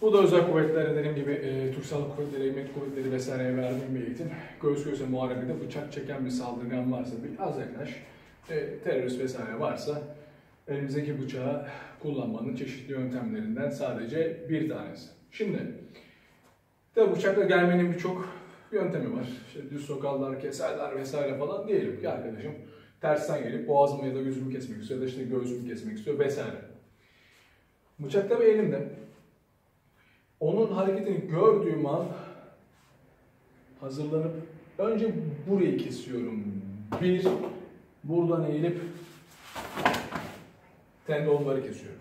Bu da özel kuvvetler dediğim gibi e, Türk Silahlı Kuvvetleri, Emniyet Kuvvetleri vesaireye verdiğim bir eğitim. Göğüs göğüse muharebede bıçak çeken bir saldırgan varsa, bir az yaklaş, e, terörist vesaire varsa elimizdeki bıçağı kullanmanın çeşitli yöntemlerinden sadece bir tanesi. Şimdi de bıçakla gelmenin birçok yöntemi var. İşte düz sokarlar, keserler vesaire falan diyelim ki arkadaşım tersten gelip boğazımı ya da yüzümü kesmek istiyor ya da işte göğsümü kesmek istiyor vesaire. Bıçak tabii elimde. Onun hareketini gördüğüm an hazırlanıp önce burayı kesiyorum. Bir, buradan eğilip tendonları kesiyorum.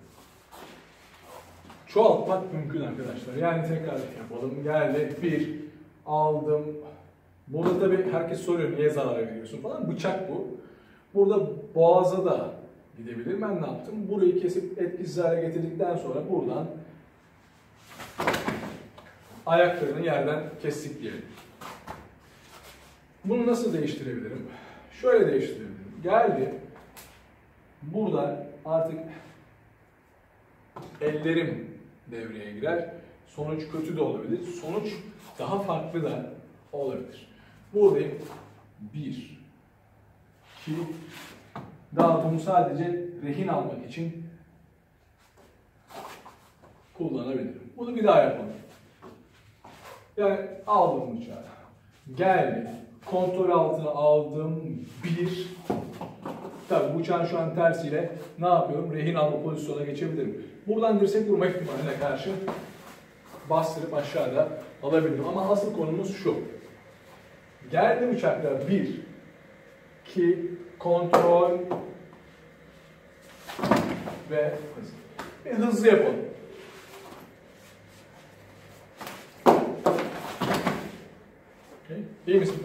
Çoğaltmak mümkün arkadaşlar. Yani tekrar yapalım. Geldi. Bir, aldım. Burada tabii herkes soruyor niye zarar veriyorsun falan. Bıçak bu. Burada boğaza da gidebilir. Ben ne yaptım? Burayı kesip etkisiz hale getirdikten sonra buradan ayaklarını yerden kestik diyelim. Bunu nasıl değiştirebilirim? Şöyle değiştirebilirim. Geldi. Burada artık ellerim devreye girer. Sonuç kötü de olabilir. Sonuç daha farklı da olabilir. Buradayım. 1 2 dağıtımı sadece rehin almak için kullanabilirim. Bunu bir daha yapalım. Yani aldım uçağı. Geldi. Kontrol altına aldım. Bir. Tabi uçağın şu an tersiyle ne yapıyorum? Rehin alma pozisyona geçebilirim. Buradan dirsek vurma ihtimaline karşı bastırıp aşağıda alabilirim. Ama asıl konumuz şu. Geldi uçaklar bir. Iki, kontrol ve hız. Bir hızlı yapalım. Okay. İyi misin?